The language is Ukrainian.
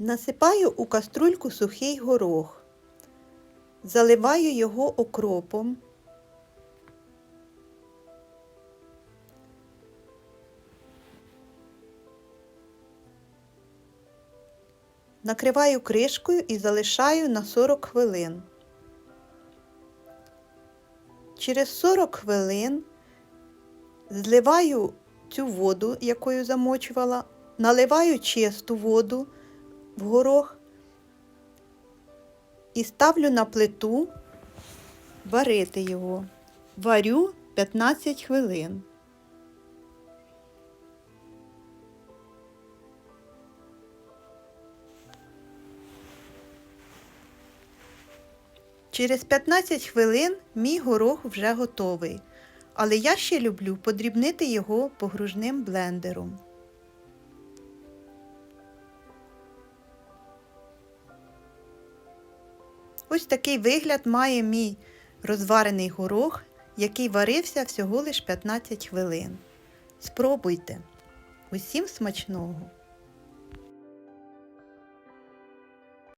Насипаю у каструльку сухий горох, заливаю його окропом. Накриваю кришкою і залишаю на 40 хвилин. Через 40 хвилин зливаю цю воду, якою замочувала, наливаю чисту воду в горох і ставлю на плиту варити його. Варю 15 хвилин. Через 15 хвилин мій горох вже готовий, але я ще люблю подрібнити його погружним блендером. Ось такий вигляд має мій розварений горох, який варився всього лише 15 хвилин. Спробуйте. Усім смачного!